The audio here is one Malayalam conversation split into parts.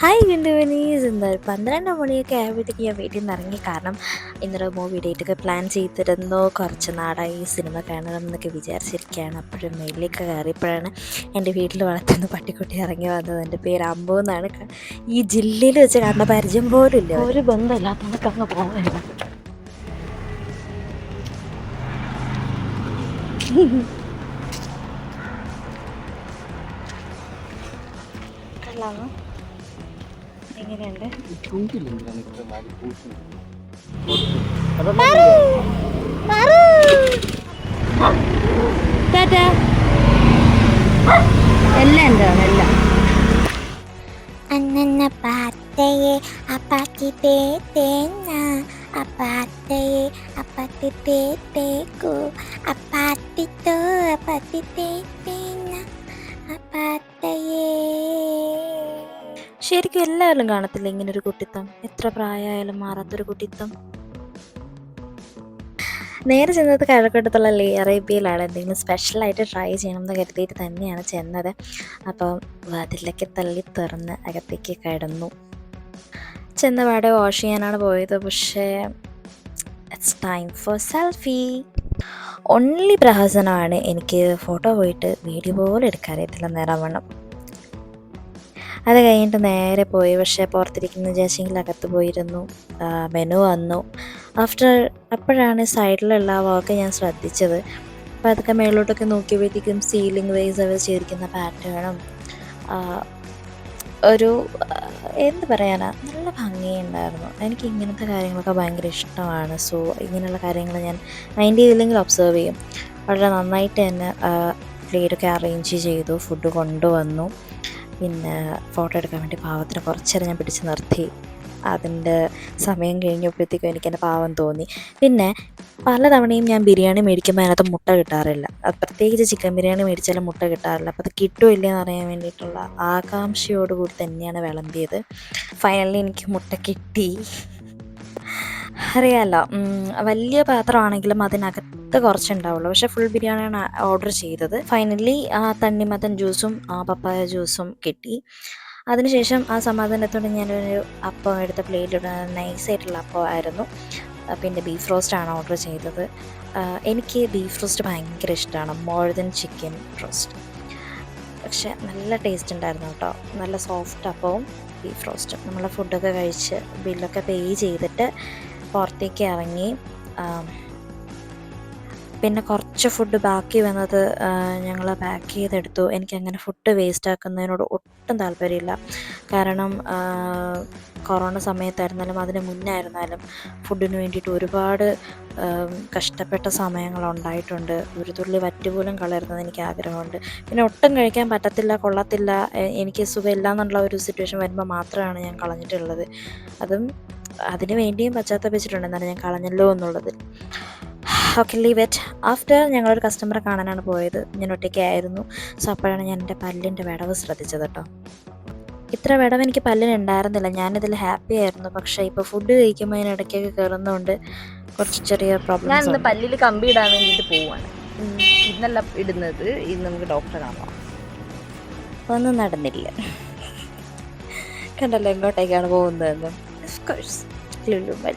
ഹായ് ഗുണ്ടുവനീസ് എന്താ പന്ത്രണ്ട് മണിയൊക്കെ ആയപ്പോഴത്തേക്ക് ഞാൻ വീട്ടിൽ നിന്ന് ഇറങ്ങി. കാരണം ഇന്നലെ മൂവി ഡേറ്റൊക്കെ പ്ലാൻ ചെയ്തിരുന്നു. കുറച്ച് നാടായി ഈ സിനിമ കാണണം എന്നൊക്കെ വിചാരിച്ചിരിക്കുകയാണ്. അപ്പോഴും മേലിലേക്ക് കയറിയപ്പോഴാണ് എന്റെ വീട്ടിൽ വളർത്തുന്ന പട്ടിക്കുട്ടി ഇറങ്ങി വന്നത്. എന്റെ പേര് അമ്പു എന്നാണ്. ഈ ജില്ലയിൽ വെച്ച് കണ്ട പരിചയം പോലും ഇല്ല. ഒരു ബന്ധമില്ലാത്തവർക്ക് അങ്ങ് പോകുന്നില്ല കൊള്ളാമോ എങ്ങനെയുണ്ട്? എല്ലാം എന്താണ് എല്ലാം. അന്നന്ന പാത്തയെ അപ്പാത്തി തേന്ന അപ്പാത്തയെ അപ്പാത്തി തേത്തേക്കു. അപ്പാത്തിത്തോ അപ്പാത്തി തേ തേന്ന അപ്പാത്തയെ ശരിക്കും എല്ലാവരും കാണത്തില്ല ഒരു കുട്ടിത്തം എത്ര പ്രായമായാലും മാറാത്തൊരു കുട്ടിത്തം നേരെ ചെന്നത് കഴക്കൂട്ടത്തുള്ള ലേ അറേബ്യയിലാണ്. എന്തെങ്കിലും സ്പെഷ്യലായിട്ട് ട്രൈ ചെയ്യണം എന്ന് കരുതിയിട്ട് തന്നെയാണ് ചെന്നത്. അപ്പം വാതിലൊക്കെ തള്ളി തുറന്ന് അകത്തേക്ക് കിടന്നു. ചെന്ന പാടെ വാഷ് ചെയ്യാനാണ് പോയത്. പക്ഷേ it's time for selfie only പ്രഹസനമാണ് എനിക്ക് ഫോട്ടോ പോയിട്ട് വീഡിയോ പോലും എടുക്കാറിയത്തില്ല നേരം വേണം. അത് കഴിഞ്ഞിട്ട് നേരെ പോയി. പക്ഷേ പുറത്തിരിക്കുന്ന ജാസിങ്കിൽ അകത്ത് പോയിരുന്നു മെനു വന്നു. ആഫ്റ്റർ അപ്പോഴാണ് സൈഡിലുള്ള ആ വർക്ക് ഞാൻ ശ്രദ്ധിച്ചത്. അപ്പോൾ അതൊക്കെ മേളിലോട്ടൊക്കെ നോക്കിയപ്പോഴത്തേക്കും സീലിംഗ് വൈസ് അവർ ചെയ്തിരിക്കുന്ന പാറ്റേണും ഒരു എന്ത് പറയാനാ നല്ല ഭംഗിയുണ്ടായിരുന്നു. എനിക്ക് ഇങ്ങനത്തെ കാര്യങ്ങളൊക്കെ ഭയങ്കര ഇഷ്ടമാണ്. സോ ഇങ്ങനെയുള്ള കാര്യങ്ങൾ ഞാൻ മൈൻഡ് ചെയ്തില്ലെങ്കിൽ ഒബ്സർവ് ചെയ്യും. വളരെ നന്നായിട്ട് തന്നെ പ്ലേറ്റൊക്കെ അറേഞ്ച് ചെയ്തു ഫുഡ് കൊണ്ടുവന്നു. പിന്നെ ഫോട്ടോ എടുക്കാൻ വേണ്ടി പാവത്തിന് കുറച്ചേരം ഞാൻ പിടിച്ച് നിർത്തി. അതിന്റെ സമയം കഴിഞ്ഞപ്പോഴത്തേക്കും എനിക്ക് എന്റെ പാവം തോന്നി. പിന്നെ പലതവണയും ഞാൻ ബിരിയാണി മേടിക്കുമ്പോൾ അതിനകത്ത് മുട്ട കിട്ടാറില്ല. അത് പ്രത്യേകിച്ച് ചിക്കൻ ബിരിയാണി മേടിച്ചാലും മുട്ട കിട്ടാറില്ല. അപ്പോൾ അത് കിട്ടുമോ ഇല്ലയെന്ന് അറിയാൻ വേണ്ടിയിട്ടുള്ള ആകാംക്ഷയോടുകൂടി തന്നെയാണ് വിളമ്പിയത്. ഫൈനലി എനിക്ക് മുട്ട കിട്ടി. അറിയാലോ. വലിയ പാത്രമാണെങ്കിലും അതിനകത്ത് കുറച്ചുണ്ടാവുള്ളൂ. പക്ഷെ ഫുൾ ബിരിയാണിയാണ് ഓർഡർ ചെയ്തത്. ഫൈനലി ആ തണ്ണിമത്തൻ ജ്യൂസും ആ പപ്പായ ജ്യൂസും കിട്ടി. അതിനുശേഷം ആ സമാധാനത്തോടെ ഞാനൊരു അപ്പം എടുത്ത പ്ലേറ്റിലൂടെ നൈസായിട്ടുള്ള അപ്പം ആയിരുന്നു പിന്നെ ബീഫ് റോസ്റ്റ് ആണ് ഓർഡർ ചെയ്തത്. എനിക്ക് ബീഫ് റോസ്റ്റ് ഭയങ്കര ഇഷ്ടമാണ് മോർ ദൻ ചിക്കൻ റോസ്റ്റ് പക്ഷെ നല്ല ടേസ്റ്റ് ഉണ്ടായിരുന്നു കേട്ടോ. നല്ല സോഫ്റ്റ് അപ്പവും ബീഫ് റോസ്റ്റും നമ്മൾ ഫുഡൊക്കെ കഴിച്ച് ബില്ലൊക്കെ പേ ചെയ്തിട്ട് പുറത്തേക്ക് ഇറങ്ങി പിന്നെ കുറച്ച് ഫുഡ് ബാക്കി വന്നത് ഞങ്ങൾ പാക്ക് ചെയ്തെടുത്തു. എനിക്ക് അങ്ങനെ ഫുഡ് വേസ്റ്റ് ആക്കുന്നതിനോട് ഒട്ടും താല്പര്യമില്ല. കാരണം കൊറോണ സമയത്തായിരുന്നാലും അതിന് മുന്നേ ആയിരുന്നാലും ഫുഡിന് വേണ്ടിയിട്ട് ഒരുപാട് കഷ്ടപ്പെട്ട സമയങ്ങളുണ്ടായിട്ടുണ്ട് ഒരു തുള്ളി വറ്റുപോലും കളയരുന്നത് എനിക്ക് ആഗ്രഹമുണ്ട്. പിന്നെ ഒട്ടും കഴിക്കാൻ പറ്റത്തില്ല കൊള്ളത്തില്ല എനിക്ക് സുഖമില്ല എന്നുള്ള ഒരു സിറ്റുവേഷൻ വരുമ്പോൾ മാത്രമാണ് ഞാൻ കളഞ്ഞിട്ടുള്ളത്. അതും അതിന് വേണ്ടിയും പശ്ചാത്തപിച്ചിട്ടുണ്ട്. എന്നാണ് ഞാൻ കളഞ്ഞല്ലോ എന്നുള്ളത്. ഓക്കെ ലീവ് ഇറ്റ് ആഫ്റ്റർ ഞങ്ങളൊരു കസ്റ്റമറെ കാണാനാണ് പോയത്. ഞാൻ ഒറ്റയ്ക്കായിരുന്നു സോ അപ്പോഴാണ് ഞാൻ എന്റെ പല്ലിന്റെ വിടവ് ശ്രദ്ധിച്ചത് കേട്ടോ. ഇത്ര വിടവ് എനിക്ക് പല്ലിന് ഉണ്ടായിരുന്നില്ല. ഞാനിതിൽ ഹാപ്പി ആയിരുന്നു. പക്ഷേ ഇപ്പോൾ ഫുഡ് കഴിക്കുമ്പോൾ അതിനിടയ്ക്കൊക്കെ കയറുന്നതുകൊണ്ട് കുറച്ച് ചെറിയ പ്രോബ്ലം ഞാൻ പല്ലിൽ കമ്പി ഇടാൻ വേണ്ടിയിട്ട് പോവാണ്. ഇന്നല്ല ഇടുന്നത്. ഇന്ന് നമുക്ക് ഡോക്ടറെ കാണാം ഒന്നും നടന്നില്ല. കണ്ടല്ലോ എങ്ങോട്ടേക്കാണ് പോകുന്നതെന്ന്. കോഴ്സ്. ലുലുമൽ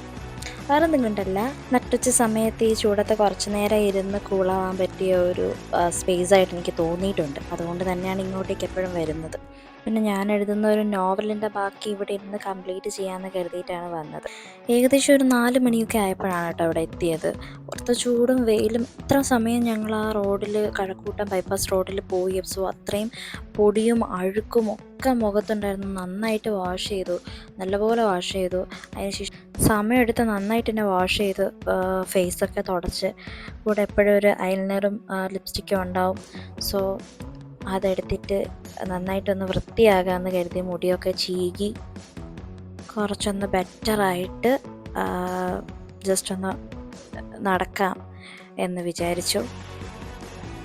വേറെ ഒന്നും കൊണ്ടല്ല. നട്ടുച്ച സമയത്ത് ഈ ചൂടത്ത് കുറച്ച് നേരം ഇരുന്ന് കൂളാവാൻ പറ്റിയ ഒരു സ്പേസ് ആയിട്ട് എനിക്ക് തോന്നിയിട്ടുണ്ട്. അതുകൊണ്ട് തന്നെയാണ് ഇങ്ങോട്ടേക്ക് എപ്പോഴും വരുന്നത്. പിന്നെ ഞാൻ എഴുതുന്ന ഒരു നോവലിന്റെ ബാക്കി ഇവിടെ ഇരുന്ന് കംപ്ലീറ്റ് ചെയ്യാമെന്ന് കരുതിയിട്ടാണ് വന്നത്. ഏകദേശം ഒരു നാല് മണിയൊക്കെ ആയപ്പോഴാണ് കേട്ടോ അവിടെ എത്തിയത്. പുറത്ത് ചൂടും വെയിലും ഇത്ര സമയം ഞങ്ങൾ ആ റോഡിൽ കഴക്കൂട്ടം ബൈപ്പാസ് റോഡിൽ പോയി. സോ അത്രയും പൊടിയും അഴുക്കും ഒക്കെ മുഖത്തുണ്ടായിരുന്നു. നന്നായിട്ട് വാഷ് ചെയ്തു. നല്ലപോലെ വാഷ് ചെയ്തു. അതിനുശേഷം സമയമെടുത്ത് നന്നായിട്ട് തന്നെ വാഷ് ചെയ്ത് ഫേസൊക്കെ തുടച്ച് കൂടെ എപ്പോഴും ഒരു ഐലൈനറും ലിപ്സ്റ്റിക്കും ഉണ്ടാവും. സോ അതെടുത്തിട്ട് നന്നായിട്ടൊന്ന് വൃത്തിയാകാമെന്ന് കരുതി മുടിയൊക്കെ ചീകി കുറച്ചൊന്ന് ബെറ്ററായിട്ട് ജസ്റ്റ് ഒന്ന് നടക്കാം എന്ന് വിചാരിച്ചു.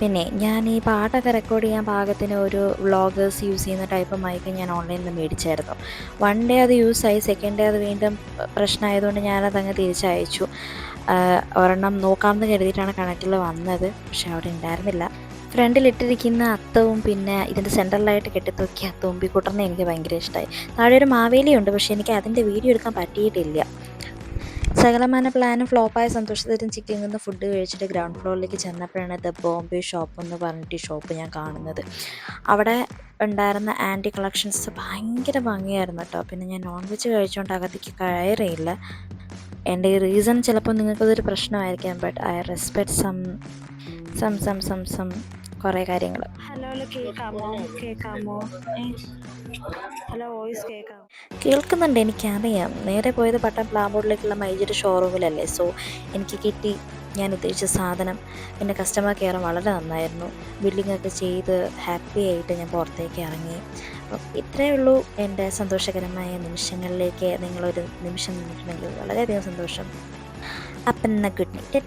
പിന്നെ ഞാൻ ഈ പാട്ടൊക്കെ റെക്കോർഡ് ചെയ്യാൻ പാകത്തിന് ഒരു വ്ളോഗേഴ്സ് യൂസ് ചെയ്യുന്ന ടൈപ്പ് മൈക്ക് ഞാൻ ഓൺലൈനിൽ നിന്ന് മേടിച്ചായിരുന്നു. വൺ ഡേ അത് യൂസായി സെക്കൻഡ് ഡേ അത് വീണ്ടും പ്രശ്നമായതുകൊണ്ട് ഞാനതങ്ങ് തിരിച്ചയച്ചു. ഒരെണ്ണം നോക്കാമെന്ന് കരുതിയിട്ടാണ് കണക്റ്റിൽ വന്നത് പക്ഷെ അവിടെ ഉണ്ടായിരുന്നില്ല. ഫ്രണ്ടിലിട്ടിരിക്കുന്ന അത്തവും പിന്നെ ഇതിന്റെ സെന്ററിലായിട്ട് കെട്ടിത്തൂക്കിയ തുമ്പിക്കുട്ടനെ എനിക്ക് ഭയങ്കര ഇഷ്ടമായി താഴെ ഒരു മാവേലിയുണ്ട് പക്ഷേ എനിക്ക് അതിന്റെ വീഡിയോ എടുക്കാൻ പറ്റിയിട്ടില്ല. സകലമാന പ്ലാനും ഫ്ലോപ്പായ സന്തോഷത്തിലും ചിക്കൻ നിന്ന് ഫുഡ് കഴിച്ചിട്ട് ഗ്രൗണ്ട് ഫ്ലോറിലേക്ക് ചെന്നപ്പോഴാണ് ദ ബോംബെ ഷോപ്പ് എന്ന് പറഞ്ഞിട്ട് ഈ ഷോപ്പ് ഞാൻ കാണുന്നത്. അവിടെ ഉണ്ടായിരുന്ന ആന്റി കളക്ഷൻസ് ഭയങ്കര ഭംഗിയായിരുന്നു കേട്ടോ. പിന്നെ ഞാൻ നോൺ വെജ് കഴിച്ചുകൊണ്ട് അകത്തേക്ക് കയറിയില്ല. എന്റെ ഈ റീസൺ ചിലപ്പോൾ നിങ്ങൾക്കതൊരു പ്രശ്നമായിരിക്കാം but I respect some some some some some കുറേ കാര്യങ്ങൾ ഹലോ കേൾക്കാമോ കേൾക്കാമോ ഹലോ വോയിസ് കേൾക്കാം കേൾക്കുന്നുണ്ട് എനിക്കറിയാം. നേരെ പോയത് പട്ടം പ്ലാബോർഡിലേക്കുള്ള മൈജിയുടെ ഷോറൂമിലല്ലേ സോ എനിക്ക് കിട്ടി. ഞാൻ ഉദ്ദേശിച്ച സാധനം. എന്റെ കസ്റ്റമർ കെയർ വളരെ നന്നായിരുന്നു. ബില്ലിംഗ് ഒക്കെ ചെയ്ത് ഹാപ്പി ആയിട്ട് ഞാൻ പുറത്തേക്ക് ഇറങ്ങി. ഇത്രയേ ഉള്ളൂ എന്റെ സന്തോഷകരമായ നിമിഷങ്ങളിലേക്ക് നിങ്ങളൊരു നിമിഷം നിന്നിട്ടുണ്ടെങ്കിൽ വളരെയധികം സന്തോഷം. അപ്പം എന്നാൽ ഗുഡ് നൈറ്റ്